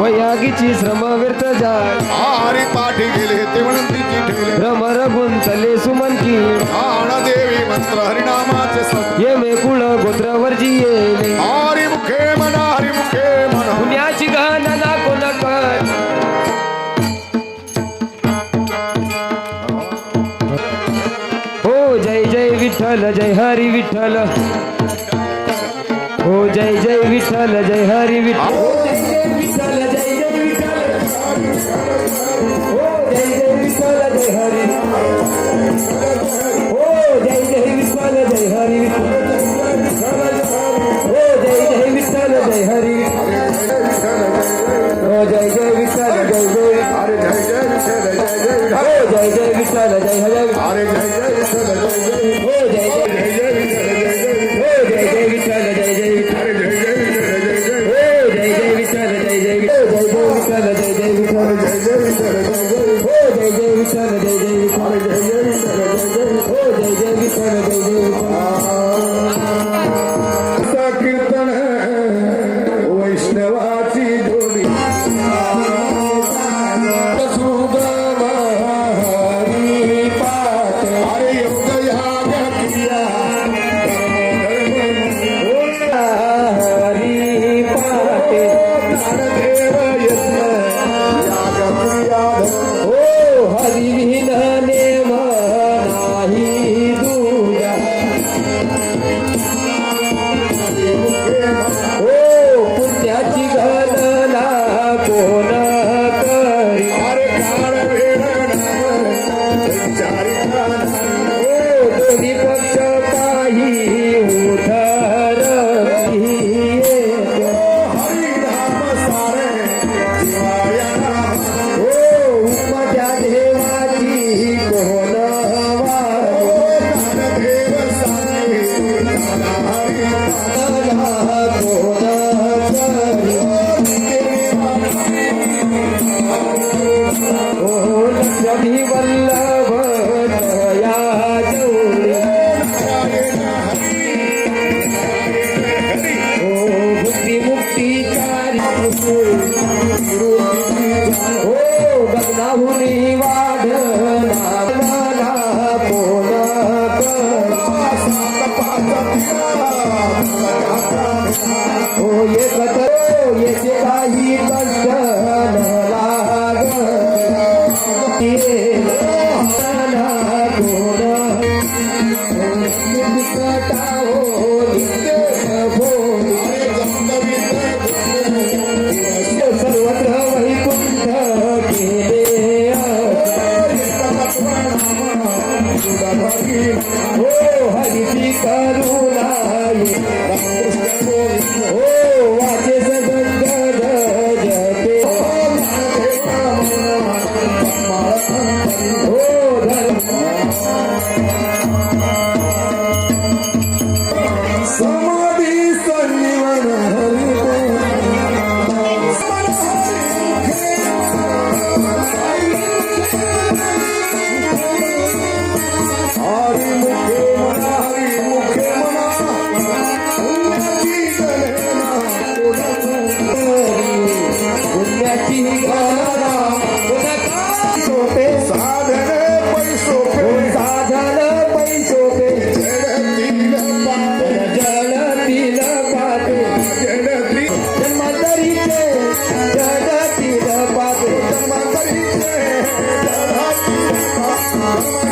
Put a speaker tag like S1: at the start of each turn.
S1: वयागीची श्रम व्यर्थ जाय.
S2: हरी पाठी गेले ते म्हणतीची ठेवले.
S1: भ्रमर गुंतले सुमंती
S2: आण देवी मंत्र हरिनामाचे सत्य
S1: ये मे कुळ गोत्रवर्जी येले
S2: हरी मुखे म्हणा हरी मुखे म्हणा
S1: पुण्याची गणना कोण कर हो जय जय विठ्ठल जय हरी विठ्ठल. हो जय जय विठ्ठल जय हरी विठ्ठल. जय जय विठ्ठल जय हरी हो जय जय विठ्ठल जय हरी हो जय जय विठ्ठल जय हरी हो जय जय Devi Kara Jai
S2: Devi Kara Jai Devi
S1: Ho Jai Devi Kara Jai
S2: Devi Kara Jai
S1: Devi Kara Jai Devi Ho
S2: Jai Devi
S1: Kara Jai ओ लक्ष्मी हो हरिची करुणा हो Thank you.